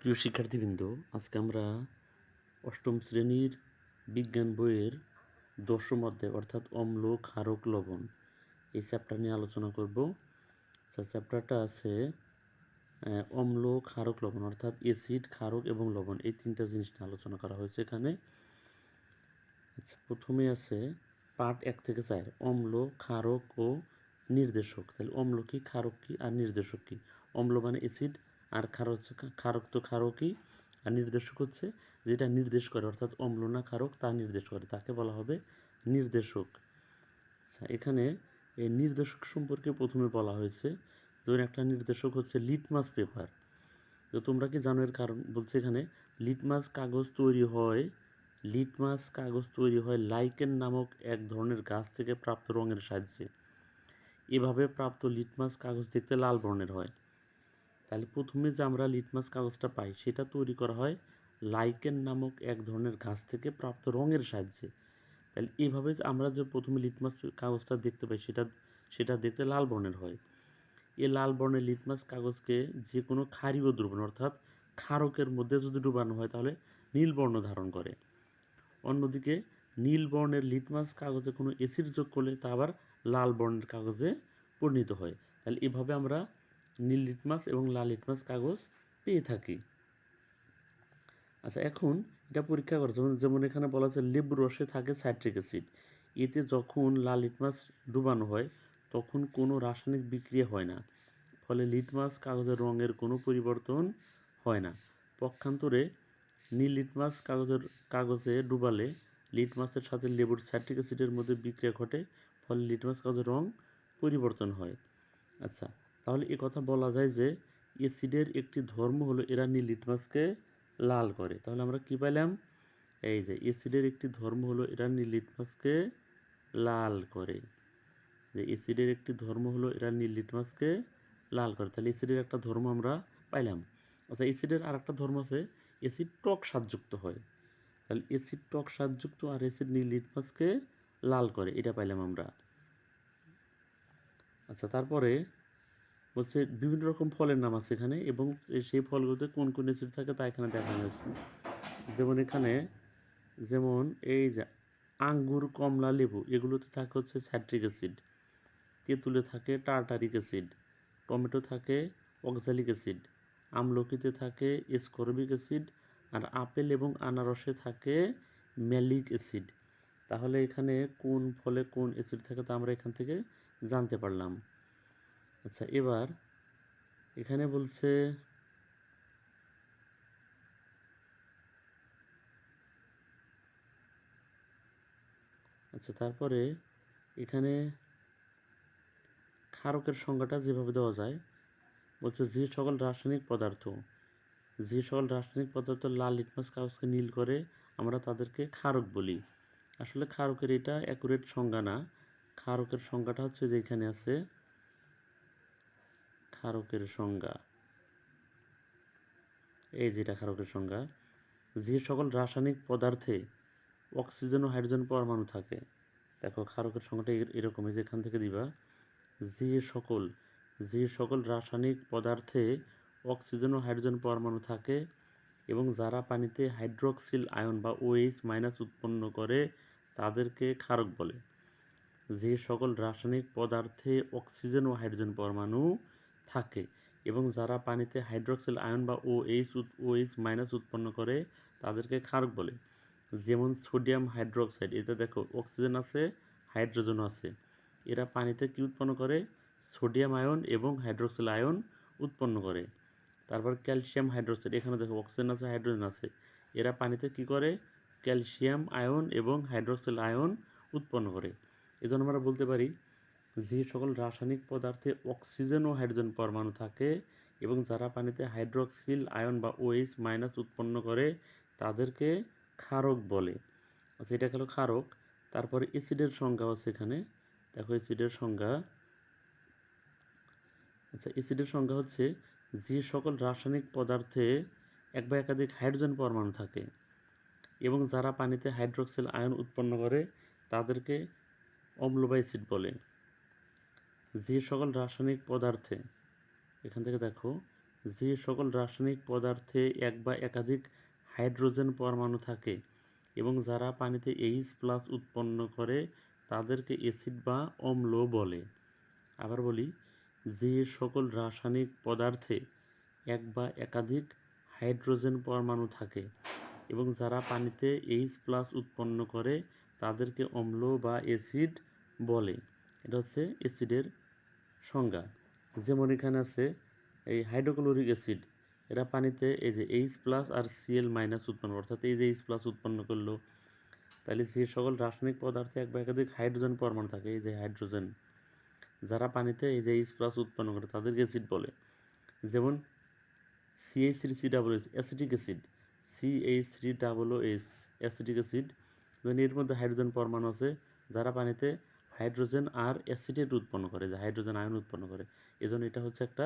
প্রিয় শিক্ষার্থীবৃন্দ, আজকে আমরা অষ্টম শ্রেণির বিজ্ঞান বইয়ের দশম অধ্যায়, অর্থাৎ অম্ল ক্ষারক লবণ এই চ্যাপ্টার নিয়ে আলোচনা করব। চ্যাপ্টারটা আছে অম্ল ক্ষারক লবণ, অর্থাৎ এসিড ক্ষারক এবং লবণ এই তিনটা জিনিস নিয়ে আলোচনা করা হয়েছে এখানে। আচ্ছা প্রথমে আছে পার্ট এক থেকে চার অম্ল ক্ষারক ও নির্দেশক। তাহলে অম্ল কি, ক্ষারক কি আর নির্দেশক কি? অম্ল মানে অ্যাসিড আর হচ্ছে ক্ষারক তো ক্ষারকই। আর নির্দেশক হচ্ছে যেটা নির্দেশ করে, অর্থাৎ অম্ল না ক্ষারক, তা নির্দেশ করে। তাকে বলা হবে নির্দেশক। আচ্ছা এখানে এই নির্দেশক সম্পর্কে প্রথমে বলা হয়েছে। ধরুন একটা নির্দেশক হচ্ছে লিটমাস পেপার। তো তোমরা কি জানো এর কারণ? বলছে এখানে, লিটমাস কাগজ তৈরি হয়, লিটমাস কাগজ তৈরি হয় লাইকেন নামক এক ধরনের গাছ থেকে প্রাপ্ত রঙের সাহায্যে। এভাবে প্রাপ্ত লিটমাস কাগজ দেখতে লাল বর্ণের হয়। তাহলে প্রথমে যে আমরা লিটমাস কাগজটা পাই, সেটা তৈরি করা হয় লাইকেন নামক এক ধরনের গাছ থেকে প্রাপ্ত রঙের সাহায্যে। তাহলে এইভাবে আমরা যে প্রথমে লিটমাস কাগজটা দেখতে পাই, সেটা সেটা দেখতে লাল বর্ণের হয়। এই লাল বর্ণের লিটমাস কাগজকে যে কোনো ক্ষারীয় দ্রবণ, অর্থাৎ ক্ষারকের মধ্যে যদি ডুবানো হয়, তাহলে নীল বর্ণ ধারণ করে। অন্যদিকে নীল বর্ণের লিটমাস কাগজে কোনো অ্যাসিড যোগ করলে তা আবার লাল বর্ণের কাগজে পরিণত হয়। তাহলে এভাবে আমরা নীল লিটমাস এবং লাল লিটমাস কাগজ পেয়ে থাকি। আচ্ছা এখন এটা পরীক্ষা করা। যেমন যেমন এখানে বলা আছে লেবুর রসে থাকে সাইট্রিক অ্যাসিড। এতে যখন লাল লিটমাস ডুবানো হয়, তখন কোনো রাসায়নিক বিক্রিয়া হয় না। ফলে লিটমাস কাগজের রঙের কোনো পরিবর্তন হয় না। পক্ষান্তরে নীল লিটমাস কাগজের, কাগজে ডুবালে লিটমাসের সাথে লেবুর সাইট্রিক অ্যাসিডের মধ্যে বিক্রিয়া ঘটে। ফলে লিটমাস কাগজের রং পরিবর্তন হয়। আচ্ছা তাহলে এ কথা বলা যায় যে, এসিডের একটি ধর্ম হলো এরা নীল লিটমাসকে লাল করে। তাহলে আমরা কি পেলাম এই যে, এসিডের একটি ধর্ম হলো এরা নীল লিটমাসকে লাল করে। যে, এসিডের একটি ধর্ম হলো এরা নীল লিটমাসকে লাল করে। তাহলে এসিডের একটা ধর্ম আমরা পাইলাম। আচ্ছা এসিডের আর একটা ধর্ম আছে অ্যাসিড টক স্বাদযুক্ত হয়। তাহলে অ্যাসিড টক স্বাদযুক্ত আর এসিড নীল লিটমাসকে লাল করে, এটা পাইলাম আমরা। আচ্ছা তারপরে বলছে বিভিন্ন রকম ফলের নাম আছে এখানে এবং সেই ফলগুলোতে কোন কোন অ্যাসিড থাকে তা এখানে দেখানো হয়েছে যেমন এখানে, যেমন এই যে আঙ্গুর, কমলা, লেবু, এগুলোতে থাকে হচ্ছে স্যাট্রিক অ্যাসিড। তেঁতুলে থাকে টার্টারিক অ্যাসিড। টমেটো থাকে অক্সালিক অ্যাসিড। আমলকিতে থাকে স্করবিক অ্যাসিড। আর আপেল এবং আনারসে থাকে ম্যালিক অ্যাসিড। তাহলে এখানে কোন ফলে কোন অ্যাসিড থাকে তা আমরা এখান থেকে জানতে পারলাম। আচ্ছা এবার এখানে বলছে আচ্ছা তারপরে এখানে ক্ষারকের সংজ্ঞাটা যেভাবে দেওয়া যায়, বলছে যে সকল রাসায়নিক পদার্থ, যে সকল রাসায়নিক পদার্থ লাল লিটমাস কাগজকে নীল করে আমরা তাদেরকে ক্ষারক বলি। আসলে ক্ষারকের এটা অ্যাকুরেট সংজ্ঞা না। ক্ষারকের সংজ্ঞাটা হচ্ছে যে এখানে আছে ক্ষারকের সংজ্ঞা। এই যেটা ক্ষারকের সংজ্ঞা, যে সকল রাসায়নিক পদার্থে অক্সিজেন ও হাইড্রোজেন পরমাণু থাকে, দেখো ক্ষারকের সংখ্যাটা এর- এরকমই যেখান থেকে দিবা, যে সকল যে সকল রাসায়নিক পদার্থে অক্সিজেন ও হাইড্রোজেন পরমাণু থাকে এবং যারা পানিতে হাইড্রোক্সিল আয়ন বা ওএইচ মাইনাস উৎপন্ন করে, তাদেরকে ক্ষারক বলে। যে সকল রাসায়নিক পদার্থে অক্সিজেন ও হাইড্রোজেন পরমাণু থাকে এবং যারা পানিতে হাইড্রোক্সিল আয়ন বা ওএইচ ওএইচ মাইনাস উৎপন্ন করে, তাদেরকে ক্ষারক বলে। যেমন সোডিয়াম হাইড্রোক্সাইড, এতে দেখো অক্সিজেন আছে, হাইড্রোজেনও আছে। এরা পানিতে কি উৎপন্ন করে? সোডিয়াম আয়ন এবং হাইড্রোক্সিল আয়ন উৎপন্ন করে। তারপর ক্যালসিয়াম হাইড্রোক্সাইড, এখানে দেখো অক্সিজেন আছে, হাইড্রোজেন আছে। এরা পানিতে কি করে? ক্যালসিয়াম আয়ন এবং হাইড্রোক্সিল আয়ন উৎপন্ন করে। এজন্য আমরা বলতে পারি যে সকল রাসায়নিক পদার্থে অক্সিজেন ও হাইড্রোজেন পরমাণু থাকে এবং যারা পানিতে হাইড্রোক্সিল, আয়ন বা ওএইচ মাইনাস উৎপন্ন করে, তাদেরকে ক্ষারক বলে। আচ্ছা এটা গেল ক্ষারক। তারপরে অ্যাসিডের সংজ্ঞা আছে এখানে। দেখো অ্যাসিডের সংজ্ঞা। আচ্ছা অ্যাসিডের সংজ্ঞা হচ্ছে যে সকল রাসায়নিক পদার্থে এক বা একাধিক হাইড্রোজেন পরমাণু থাকে এবং যারা পানিতে হাইড্রোক্সিল, আয়ন উৎপন্ন করে, তাদেরকে অম্ল অ্যাসিড বলে। যে সকল রাসায়নিক পদার্থে, এখান থেকে দেখো, যে সকল রাসায়নিক পদার্থে এক বা একাধিক হাইড্রোজেন পরমাণু থাকে এবং যারা পানিতে এইচ প্লাস উৎপন্ন করে, তাদেরকে অ্যাসিড বা অম্ল বলে। আবার বলি, যে সকল রাসায়নিক পদার্থে এক বা একাধিক হাইড্রোজেন পরমাণু থাকে এবং যারা পানিতে এইচ প্লাস উৎপন্ন করে, তাদেরকে অম্ল বা অ্যাসিড বলে। এটা হচ্ছে অ্যাসিডের সংজ্ঞা। যেমন এখানে আছে, এই হাইড্রোক্লোরিক অ্যাসিড, এরা পানিতে এই যে এইচ প্লাস আর সিএল মাইনাস উৎপন্ন, অর্থাৎ এই যে এইচ প্লাস উৎপন্ন করল তাহলে যে সকল রাসায়নিক পদার্থে এক বা একাধিক হাইড্রোজেন পরমাণু থাকে, এই যে হাইড্রোজেন। যারা পানিতে এই যে এইচ প্লাস উৎপন্ন করে, তাদেরকে অ্যাসিড বলে। যেমন CH three C double S acetic acid CH three double S acetic acid এর মধ্যে হাইড্রোজেন পরমাণু আছে, যারা পানিতে হাইড্রোজেন আর অ্যাসিডেট উৎপন্ন করে, যে হাইড্রোজেন আয়ন উৎপন্ন করে। এজন্য এটা হচ্ছে একটা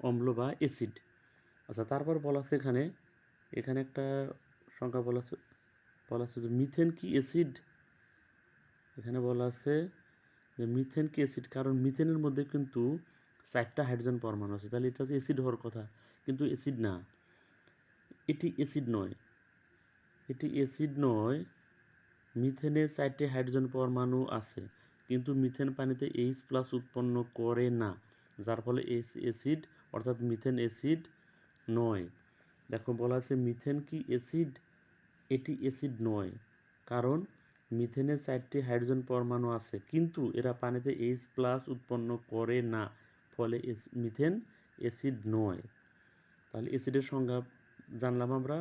অম্ল বা অ্যাসিড। আচ্ছা তারপর বলা আছে এখানে এখানে একটা সংখ্যা বলা আছে বলা আছে যে মিথেন কি অ্যাসিড? এখানে বলা আছে যে মিথেন কি অ্যাসিড? কারণ মিথেনের মধ্যে কিন্তু চারটা হাইড্রোজেন পরমাণু আছে। তাহলে এটা হচ্ছে অ্যাসিড হওয়ার কথা, কিন্তু অ্যাসিড না। এটি অ্যাসিড নয়। এটি অ্যাসিড নয়, মিথেনে চারটি হাইড্রোজেন পরমাণু আছে। কিন্তু মিথেন পানিতে এইচ প্লাস উৎপন্ন করে না, যার ফলে এস, অ্যাসিড, অর্থাৎ মিথেন অ্যাসিড নয়। দেখো, বলা আছে মিথেন কি অ্যাসিড? এটি অ্যাসিড নয়, কারণ মিথেনের চারটি হাইড্রোজেন পরমাণু আছে, কিন্তু এরা পানিতে এইচ প্লাস উৎপন্ন করে না, ফলে মিথেন অ্যাসিড নয়। তাহলে অ্যাসিডের সংজ্ঞা জানলাম আমরা,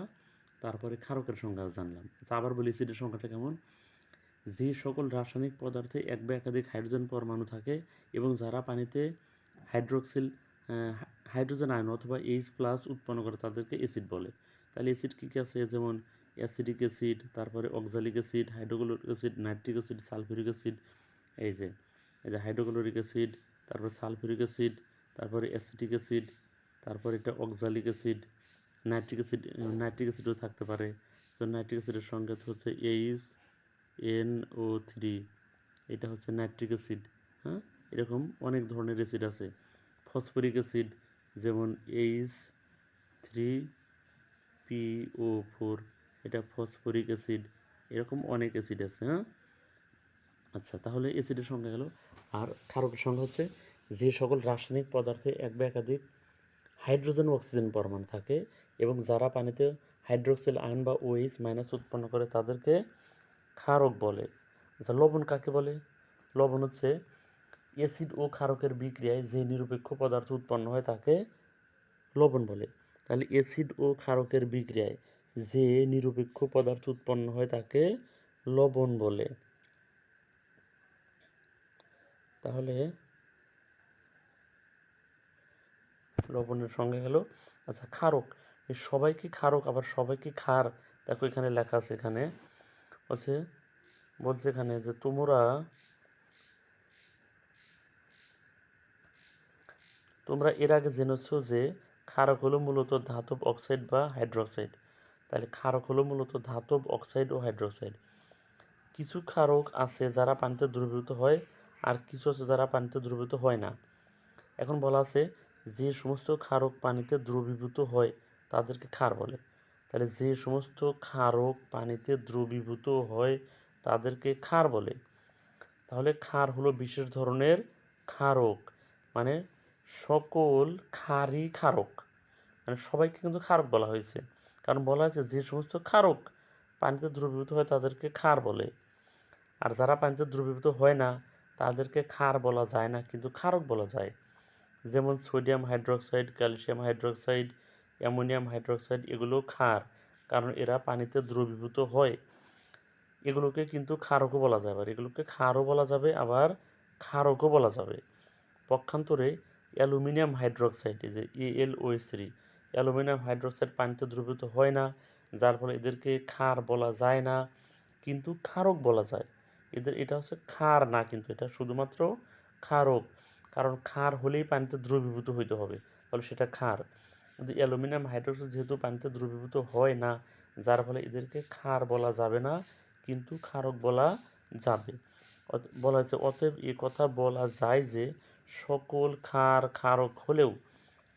তারপরে ক্ষারকের সংজ্ঞাও জানলাম। আবার বলি, অ্যাসিডের সংখ্যাটা কেমন? যে সকল রাসায়নিক পদার্থে এক বা একাধিক হাইড্রোজেন পরমাণু থাকে এবং যারা পানিতে হাইড্রোক্সিল হাইড্রোজেন আয়ন অথবা এইচ প্লাস উৎপন্ন করে তাদেরকে অ্যাসিড বলে। তাহলে অ্যাসিড কী কী আছে? যেমন অ্যাসিডিক অ্যাসিড তারপরে oxalic acid hydrochloric acid nitric acid sulphuric acid এই যে এই যে হাইড্রোক্লোরিক অ্যাসিড তারপর সালফিউরিক অ্যাসিড তারপরে অ্যাসিটিক অ্যাসিড তারপরে এটা oxalic acid nitric acid nitric অ্যাসিডও থাকতে পারে। তো নাইট্রিক অ্যাসিডের সংজ্ঞা হচ্ছে এইচ এন ও থ্রি এটা হচ্ছে নাইট্রিক অ্যাসিড হ্যাঁ? এরকম অনেক ধরনের অ্যাসিড আছে। ফসফরিক অ্যাসিড যেমন H three P O four এটা ফসফরিক অ্যাসিড এরকম অনেক অ্যাসিড আছে হ্যাঁ? আচ্ছা তাহলে অ্যাসিডের সংখ্যা গেল। আর ক্ষারকের সংখ্যা হচ্ছে যে সকল রাসায়নিক পদার্থে এক বা একাধিক হাইড্রোজেন অক্সিজেন পরমাণু থাকে এবং যারা পানিতে হাইড্রোক্সিল আয়ন বা ওএইচ মাইনাস উৎপন্ন করে তাদেরকে ক্ষারক বলে। আচ্ছা লবণ কাকে বলে? লবণ হচ্ছে অ্যাসিড ও ক্ষারকের বিক্রিয়ায় যে নিরপেক্ষ পদার্থ উৎপন্ন হয় তাকে লবণ বলে। তাহলে অ্যাসিড ও ক্ষারকের বিক্রিয়ায় যে নিরপেক্ষ পদার্থ উৎপন্ন হয় তাকে লবণ বলে। তাহলে লবণের সঙ্গে গেল। আচ্ছা ক্ষারক। সবাইকে ক্ষারক, আবার সবাইকে ক্ষার। দেখো এখানে লেখা আছে এখানে। বলছে বলছে এখানে যে তোমরা তোমরা এর আগে জেনেছো যে ক্ষারক হলো মূলত ধাতব অক্সাইড বা হাইড্রোক্সাইড। তাহলে ক্ষারক হলো মূলত ধাতব অক্সাইড ও হাইড্রোক্সাইড। কিছু ক্ষারক আছে যারা পানিতে দ্রবীভূত হয়, আর কিছু আছে যারা পানিতে দ্রবীভূত হয় না। এখন বলা আছে যে সমস্ত ক্ষারক পানিতে দ্রবীভূত হয়, তাদেরকে ক্ষার বলে। তাহলে যে সমস্ত ক্ষারক পানিতে দ্রবীভূত হয়, তাদেরকে ক্ষার বলে। তাহলে ক্ষার হলো বিশেষ ধরনের ক্ষারক মানে সকল ক্ষারই ক্ষারক মানে সবাইকে কিন্তু ক্ষারক বলা হয়েছে। কারণ বলা হয়েছে যে সমস্ত ক্ষারক পানিতে দ্রবীভূত হয়, তাদেরকে ক্ষার বলে। আর যারা পানিতে দ্রবীভূত হয় না, তাদেরকে ক্ষার বলা যায় না, কিন্তু ক্ষারক বলা যায়। যেমন sodium hydroxide, calcium hydroxide ammonium hydroxide এগুলো ক্ষার, কারণ এরা পানিতে দ্রবীভূত হয়। এগুলোকে কিন্তু ক্ষারকও বলা যাবে আর এগুলোকে ক্ষারও বলা যাবে, আবার ক্ষারকও বলা যাবে। পক্ষান্তরে অ্যালুমিনিয়াম হাইড্রোক্সাইড যে L O three aluminium hydroxide পানিতে দ্রবীভূত হয় না, যার ফলে এদেরকে ক্ষার বলা যায় না, কিন্তু ক্ষারক বলা যায়। এদের, এটা হচ্ছে ক্ষার না, কিন্তু এটা শুধুমাত্র ক্ষারক, কারণ ক্ষার হলেই পানিতে দ্রবীভূত হইতে হবে, তাহলে সেটা ক্ষার। কিন্তু অ্যালুমিনিয়াম হাইড্রোক্সাইড যেহেতু পানিতে দ্রবীভূত হয় না, যার ফলে এদেরকে ক্ষার বলা যাবে না, কিন্তু ক্ষারক বলা যাবে। বলা হয়েছে, অতএব এ কথা বলা যায় যে সকল ক্ষার ক্ষারক হলেও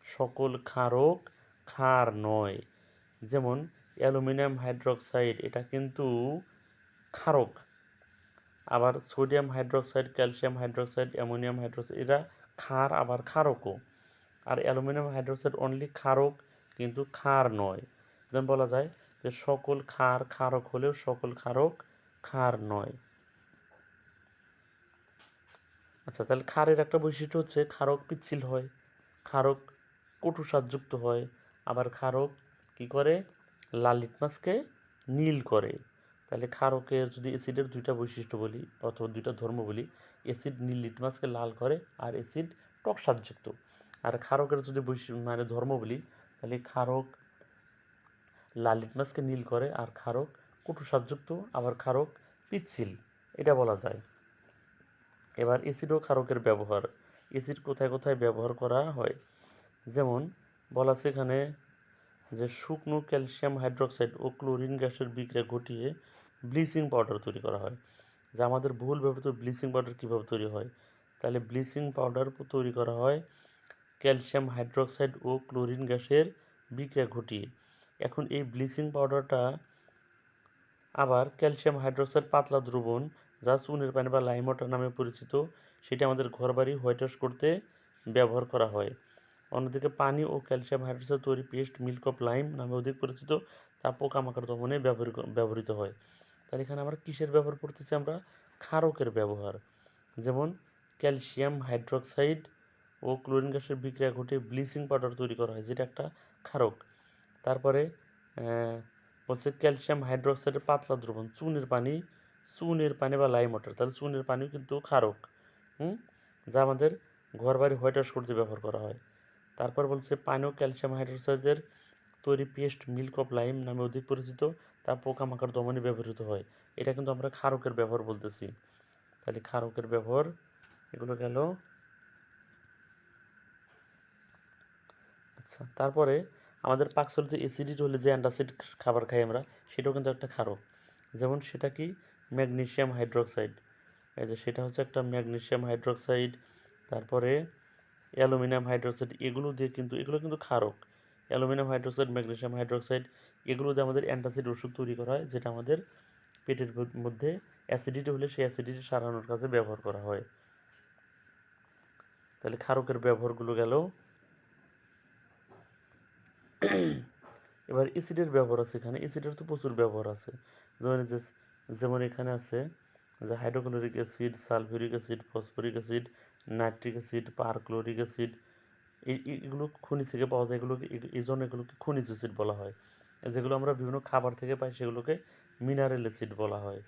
সকল ক্ষারক ক্ষার নয়। যেমন অ্যালুমিনিয়াম হাইড্রোক্সাইড, এটা কিন্তু ক্ষারক। আবার sodium hydroxide, calcium hydroxide, ammonium hydroxide, এরা ক্ষার, আবার ক্ষারকও। আর অ্যালুমিনিয়াম হাইড্রোক্সাইড অনলি ক্ষারক কিন্তু ক্ষার নয়। যেমন বলা যায় যে সকল ক্ষার ক্ষারক হলেও সকল ক্ষারক ক্ষার নয়। আচ্ছা তাহলে ক্ষারের একটা বৈশিষ্ট্য হচ্ছে ক্ষারক পিচ্ছিল হয়, ক্ষারক কটু স্বাদযুক্ত হয়, আবার ক্ষারক কি করে? লাল লিটমাসকে নীল করে। তাহলে ক্ষারকের যদি অ্যাসিডের দুইটা বৈশিষ্ট্য বলি অথবা দুইটা ধর্ম বলি অ্যাসিড নীল লিটমাসকে লাল করে আর অ্যাসিড টক স্বাদযুক্ত আর ক্ষারকের যদি মানে ধর্ম বলি, তাহলে ক্ষারক লাল লিটমাসকে নীল করে, আর ক্ষারক কটু স্বাদযুক্ত আবার ক্ষারক পিচ্ছিল, এটা বলা যায়। এবার এসিডও ও ক্ষারকের ব্যবহার এসিড কোথায় কোথায় ব্যবহার করা হয়? যেমন বলা এখানে যে শুকনো ক্যালসিয়াম হাইড্রোক্সাইড ও ক্লোরিন গ্যাসের বিক্রিয়া ঘটিয়ে ব্লিচিং পাউডার তৈরি করা হয়। যা আমাদের বহুল ব্যবহৃত ব্লিচিং পাউডার কীভাবে তৈরি হয়? তাহলে ব্লিচিং পাউডার তৈরি করা হয় ক্যালসিয়াম হাইড্রোক্সাইড ও ক্লোরিন গ্যাসের বিক্রিয়া ঘটিয়ে। এখন এই ব্লিচিং পাউডারটা আবার ক্যালসিয়াম হাইড্রোক্সাইড পাতলা দ্রবণ, যা চুনের পানি বা লাইম ওয়াটার নামে পরিচিত, সেটি আমাদের ঘরবাড়ি হোয়াইট ওয়াশ করতে ব্যবহার করা হয়। অন্যদিকে পানি ও ক্যালসিয়াম হাইড্রোক্সাইড তৈরি পেস্ট, মিল্ক অফ লাইম নামে অধিক পরিচিত, তা পোকামাকড় দমনে ব্যবহৃত হয়। তাহলে এখানে আমরা কিসের ব্যবহার করতেছি আমরা? ক্ষারকের ব্যবহার। যেমন ক্যালসিয়াম হাইড্রোক্সাইড ও ক্লোরিন গ্যাসের বিক্রিয়া ঘটে ব্লিচিং পাউডার তৈরি করা হয়, যেটা একটা ক্ষারক। তারপরে বলছে ক্যালসিয়াম হাইড্রোক্সাইডের পাতলা দ্রবণ, চুনের পানি চুনের পানি বা লাইম ওয়াটার তাহলে চুনের পানিও কিন্তু ক্ষারক, হুম? যা আমাদের ঘর বাড়ি হোয়াইট ওয়াশ করতে ব্যবহার করা হয়। তারপর বলছে পানি ও ক্যালসিয়াম হাইড্রোক্সাইডের তৈরি পেস্ট মিল্ক অফ লাইম নামে অধিক পরিচিত, তা পোকামাকড় দমনে ব্যবহৃত হয়। এটা কিন্তু আমরা ক্ষারকের ব্যবহার বলতেছি। তাহলে ক্ষারকের ব্যবহার, এগুলো গেল আচ্ছা তারপরে আমাদের পাকস্থলিতে অ্যাসিডিটি হলে যে অ্যান্টাসিড খাবার খাই আমরা, সেটাও কিন্তু একটা ক্ষারক। যেমন সেটা কি? ম্যাগনেশিয়াম হাইড্রোক্সাইড এই যে সেটা হচ্ছে একটা ম্যাগনেশিয়াম হাইড্রোক্সাইড তারপরে অ্যালুমিনিয়াম হাইড্রোক্সাইড এগুলো দিয়ে কিন্তু, এগুলো কিন্তু ক্ষারক। অ্যালুমিনিয়াম হাইড্রোক্সাইড ম্যাগনেশিয়াম হাইড্রোক্সাইড এগুলো দিয়ে আমাদের অ্যান্টাসিড ওষুধ তৈরি করা হয়, যেটা আমাদের পেটের মধ্যে অ্যাসিডিটি হলে সেই অ্যাসিডিটি সারানোর কাজে ব্যবহার করা হয়। তাহলে ক্ষারকের ব্যবহারগুলো গেল। এবার অ্যাসিডের ব্যবহার আছে এখানে। অ্যাসিডের তো প্রচুর ব্যবহার আছে। যেমন যে, যেমন এখানে আছে যে hydrochloric acid, sulphuric acid, phosphoric acid, nitric acid, perchloric acid এগুলো খনি থেকে পাওয়া যায়। এগুলোকে এই জন্য এগুলোকে খনিজ অ্যাসিড বলা হয়। যেগুলো আমরা বিভিন্ন খাবার থেকে পাই সেগুলোকে মিনারেল অ্যাসিড বলা হয়।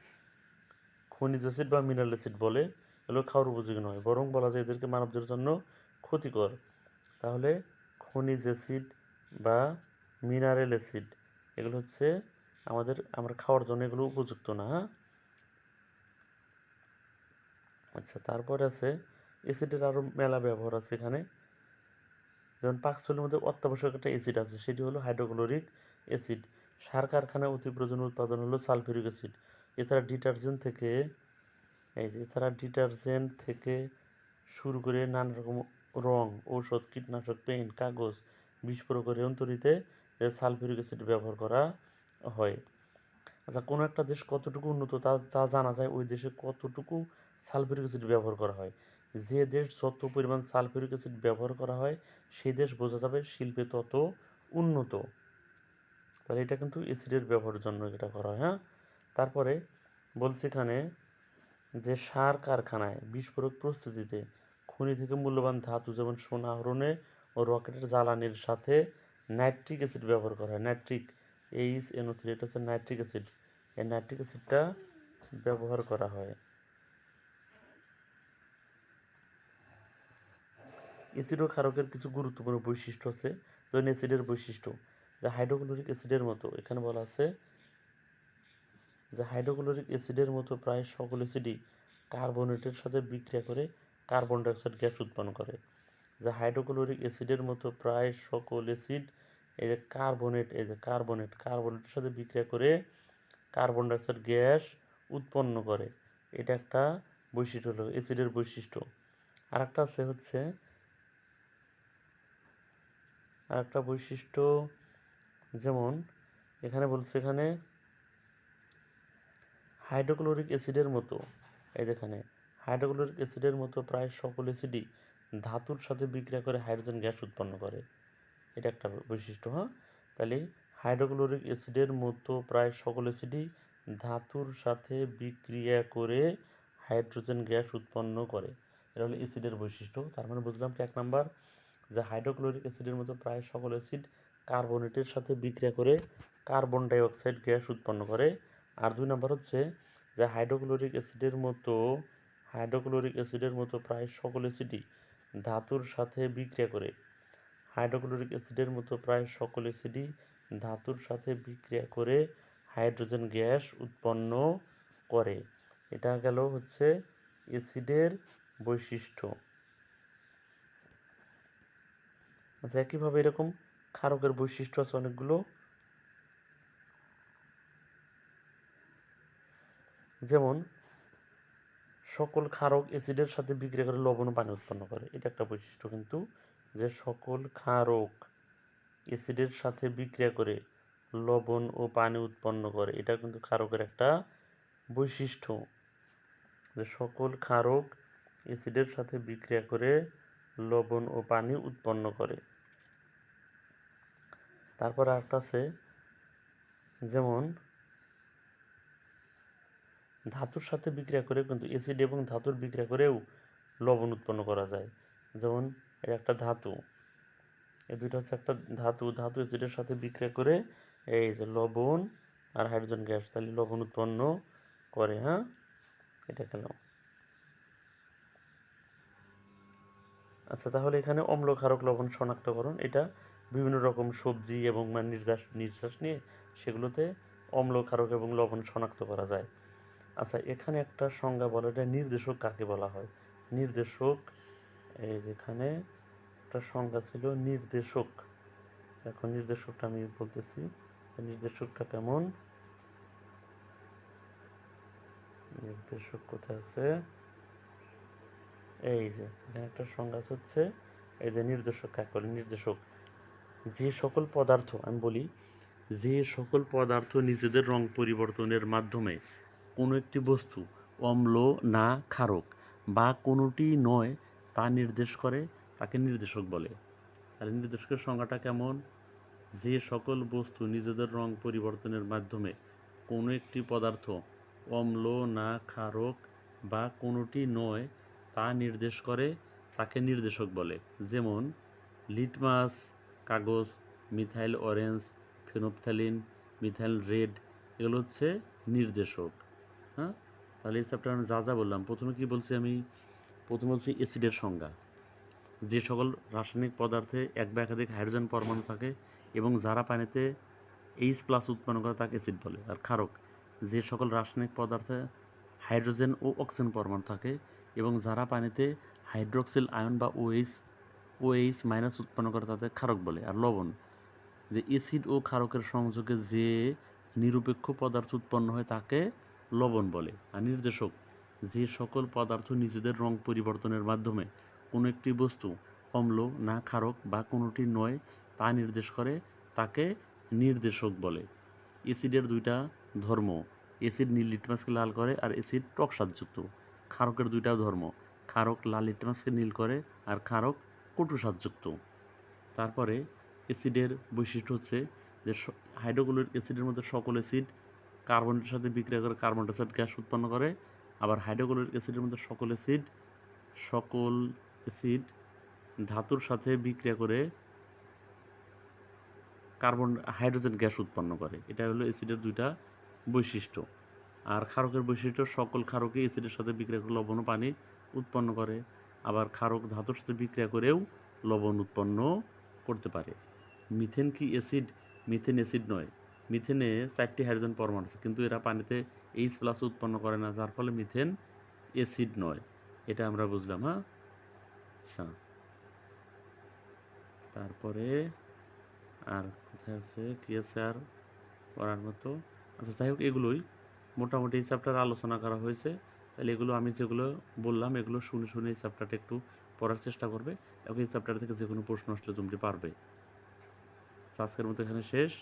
খনিজ অ্যাসিড বা মিনারেল অ্যাসিড বলে এগুলো খাওয়ার উপযোগী নয়, বরং বলা যায় এদেরকে মানবদের জন্য ক্ষতিকর। তাহলে খনিজ অ্যাসিড বা মিনারেল অ্যাসিড, এগুলো হচ্ছে আমাদের, আমরা খাওয়ার জন্য এগুলো উপযুক্ত না হ্যাঁ? আচ্ছা তারপর আছে অ্যাসিডের আরও মেলা ব্যবহার আছে এখানে। যেমন পাকস্থলীর মধ্যে অত্যাবশ্যক একটা অ্যাসিড আছে, সেটি হলো হাইড্রোক্লোরিক অ্যাসিড। সার কারখানায় অতি প্রয়োজনীয় উৎপাদন হলো সালফিউরিক অ্যাসিড। এছাড়া ডিটারজেন্ট থেকে, এই যে, এছাড়া ডিটারজেন্ট থেকে শুরু করে নানা রকম রং, ঔষধ, কীটনাশক পেইন্ট কাগজ বিস্ফোরকের তৈরিতে সালফিউরিক অ্যাসিড ব্যবহার করা হয়। আচ্ছা কোনো একটা দেশ কতটুকু উন্নত তা তা জানা যায়? ওই দেশে কতটুকু সালফিউরিক অ্যাসিড ব্যবহার করা হয়? যে দেশ যত পরিমাণ সালফিউরিক অ্যাসিড ব্যবহার করা হয় সেই দেশ বোঝা যাবে শিল্পে তত উন্নত। তাহলে এটা কিন্তু অ্যাসিডের ব্যবহারের জন্য এটা করা হয় হ্যাঁ? তারপরে বলছে এখানে যে সার কারখানায় বিস্ফোরক প্রস্তুতিতে খনি থেকে মূল্যবান ধাতু যেমন সোনা আহরণে রকেটের জ্বালানির সাথে নাইট্রিক অ্যাসিড ব্যবহার করা হয়। নাইট্রিক এইচ এনও থ্রি এটা হচ্ছে নাইট্রিক অ্যাসিড। এই নাইট্রিক অ্যাসিডটা ব্যবহার করা হয়। অ্যাসিড ও ক্ষারকের কিছু গুরুত্বপূর্ণ বৈশিষ্ট্য আছে। যেমন অ্যাসিডের বৈশিষ্ট্য, যা হাইড্রোক্লোরিক অ্যাসিডের মতো। এখানে বলা আছে যে হাইড্রোক্লোরিক অ্যাসিডের মতো প্রায় সকল অ্যাসিডই কার্বনেটের সাথে বিক্রিয়া করে কার্বন ডাইঅক্সাইড গ্যাস উৎপন্ন করে। যা হাইড্রোক্লোরিক অ্যাসিডের মতো প্রায় সকল অ্যাসিড, এই যে কার্বনেট, এই যে কার্বনেট, কার্বনেটের সাথে বিক্রিয়া করে কার্বন ডাইঅক্সাইড গ্যাস উৎপন্ন করে। এটা একটা বৈশিষ্ট্য হলো অ্যাসিডের বৈশিষ্ট্য। আর একটা আছে হচ্ছে আর একটা বৈশিষ্ট্য যেমন এখানে বলছে এখানে হাইড্রোক্লোরিক অ্যাসিডের মতো, এই যেখানে হাইড্রোক্লোরিক অ্যাসিডের মতো প্রায় সকল অ্যাসিডই ধাতুর সাথে বিক্রিয়া করে হাইড্রোজেন গ্যাস উৎপন্ন করে। এটা একটা বৈশিষ্ট্য হ্যাঁ? তাহলে হাইড্রোক্লোরিক অ্যাসিডের মতো প্রায় সকল অ্যাসিডই ধাতুর সাথে বিক্রিয়া করে হাইড্রোজেন গ্যাস উৎপন্ন করে। এটা হলো অ্যাসিডের বৈশিষ্ট্য। তার মানে বুঝলাম কি, এক নাম্বার, যে হাইড্রোক্লোরিক অ্যাসিডের মতো প্রায় সকল অ্যাসিড কার্বনেটের সাথে বিক্রিয়া করে কার্বন ডাইঅক্সাইড গ্যাস উৎপন্ন করে। আর দুই নম্বর হচ্ছে, যে হাইড্রোক্লোরিক অ্যাসিডের মতো, হাইড্রোক্লোরিক অ্যাসিডের মতো প্রায় সকল অ্যাসিডই ধাতুর সাথে বিক্রিয়া করে। হাইড্রোক্লোরিক অ্যাসিডের মতো প্রায় সকল অ্যাসিডই ধাতুর সাথে বিক্রিয়া করে হাইড্রোজেন গ্যাস উৎপন্ন করে। এটা গেল হচ্ছে অ্যাসিডের বৈশিষ্ট্য। আচ্ছা একইভাবে এরকম ক্ষারকের বৈশিষ্ট্য আছে অনেকগুলো। যেমন সকল ক্ষারক অ্যাসিডের সাথে বিক্রিয়া করে লবণ ও পানি উৎপন্ন করে। এটা একটা বৈশিষ্ট্য কিন্তু যে সকল ক্ষারক অ্যাসিডের সাথে বিক্রিয়া করে লবণ ও পানি উৎপন্ন করে। এটা কিন্তু ক্ষারকের একটা বৈশিষ্ট্য। যে সকল ক্ষারক অ্যাসিডের সাথে বিক্রিয়া করে লবণ ও পানি উৎপন্ন করে। তারপর আরেকটা আছে, যেমন ধাতুর সাথে বিক্রিয়া করে কিন্তু অ্যাসিড এবং ধাতুর বিক্রিয়া করেও লবণ উৎপন্ন করা যায়। যেমন একটা ধাতু, এই দুইটা হচ্ছে একটা ধাতু। ধাতু অ্যাসিডের সাথে বিক্রিয়া করে এই যে লবণ আর হাইড্রোজেন গ্যাস তাহলে লবণ উৎপন্ন করে হ্যাঁ? এটা গেল আচ্ছা তাহলে এখানে অম্ল ক্ষারক লবণ শনাক্তকরণ, এটা বিভিন্ন রকম সবজি এবং নির্যাস নির্যাস নিয়ে সেগুলোতে অম্ল ক্ষারক এবং লবণ শনাক্ত করা যায়। আচ্ছা এখানে একটা সংজ্ঞা বলে, এটা নির্দেশক কাকে বলা হয়? নির্দেশক, এই যেখানে একটা সংজ্ঞা ছিল নির্দেশক। এখন নির্দেশকটা আমি বলতেছি, নির্দেশকটা কেমন? নির্দেশক কোথায় আছে? এই যে, এখানে একটা সংজ্ঞা হচ্ছে, এই যে নির্দেশক কাকে বলে? নির্দেশক। যে সকল পদার্থ, আমি বলি, যে সকল পদার্থ নিজেদের রং পরিবর্তনের মাধ্যমে কোনো একটি বস্তু অম্ল না ক্ষারক বা কোনোটি নয় তা নির্দেশ করে, তাকে নির্দেশক বলে। তাহলে নির্দেশকের সংজ্ঞাটা কেমন? যে সকল বস্তু নিজেদের রং পরিবর্তনের মাধ্যমে কোনো একটি পদার্থ অম্ল না ক্ষারক বা কোনোটি নয় তা নির্দেশ করে, তাকে নির্দেশক বলে। যেমন লিটমাস কাগজ, methyl orange, phenolphthalein, methyl red, এগুলো হচ্ছে নির্দেশক। তাহলে এই চ্যাপ্টার আমি যা যা বললাম, প্রথমে কি বলছি আমি, প্রথমে বলছি অ্যাসিডের সংজ্ঞা। যে সকল রাসায়নিক পদার্থে এক বা একাধিক হাইড্রোজেন পরমাণু থাকে এবং যারা পানিতে এইচ প্লাস উৎপন্ন করে তাকে অ্যাসিড বলে। আর ক্ষারক, যে সকল রাসায়নিক পদার্থে হাইড্রোজেন ও অক্সিজেন পরমাণু থাকে এবং যারা পানিতে হাইড্রোক্সিল আয়ন বা ওএইচ ওএইচ মাইনাস উৎপন্ন করে তাদের ক্ষারক বলে। আর লবণ, যে অ্যাসিড ও ক্ষারকের সংযোগে যে নিরপেক্ষ পদার্থ উৎপন্ন হয় তাকে লবণ বলে। আর নির্দেশক, যে সকল পদার্থ নিজেদের রং পরিবর্তনের মাধ্যমে কোনো একটি বস্তু অম্ল, না ক্ষারক বা কোনোটি নয় তা নির্দেশ করে, তাকে নির্দেশক বলে। অ্যাসিডের দুইটা ধর্ম, অ্যাসিড নীল লিটমাসকে লাল করে আর অ্যাসিড টক স্বাদযুক্ত ক্ষারকের দুইটা ধর্ম, ক্ষারক লাল লিটমাসকে নীল করে আর ক্ষারক কটু স্বাদযুক্ত তারপরে অ্যাসিডের বৈশিষ্ট্য হচ্ছে যে হাইড্রোক্লোরিক অ্যাসিডের মধ্যে সকল অ্যাসিড কার্বনের সাথে বিক্রিয়া করে কার্বন ডাইঅক্সাইড গ্যাস উৎপন্ন করে। আবার হাইড্রোক্লোরিক অ্যাসিডের মধ্যে সকল অ্যাসিড সকল অ্যাসিড ধাতুর সাথে বিক্রিয়া করে কার্বন হাইড্রোজেন গ্যাস উৎপন্ন করে। এটা হলো অ্যাসিডের দুইটা বৈশিষ্ট্য। আর ক্ষারকের বৈশিষ্ট্য, সকল ক্ষারকে অ্যাসিডের সাথে বিক্রিয়া করে লবণ পানি উৎপন্ন করে। আবার ক্ষারক ধাতুর সাথে বিক্রিয়া করেও লবণ উৎপন্ন করতে পারে। মিথেন কি অ্যাসিড? মিথেন অ্যাসিড নয়। মিথেনে চারটি হাইড্রোজেন পরমাণু আছে, কিন্তু এরা পানিতে এইচ প্লাস উৎপন্ন করে না, যার ফলে মিথেন অ্যাসিড নয়। এটা আমরা বুঝলাম হ্যাঁ? আচ্ছা। তারপরে আর কোথায় আছে? কি আছে আর পড়ার মতো? আচ্ছা যাই হোক, এগুলোই। মোটামুটি এই চ্যাপ্টার আলোচনা করা হয়েছে। তাহলে এগুলো আমি যেগুলো বললাম, এগুলো শুনে শুনে এই চ্যাপ্টারটা একটু পড়ার চেষ্টা করবে। এবং এই চ্যাপ্টার থেকে যে কোনো প্রশ্ন আসলে তুমি পারবে। আজকের মতো এখানে শেষ।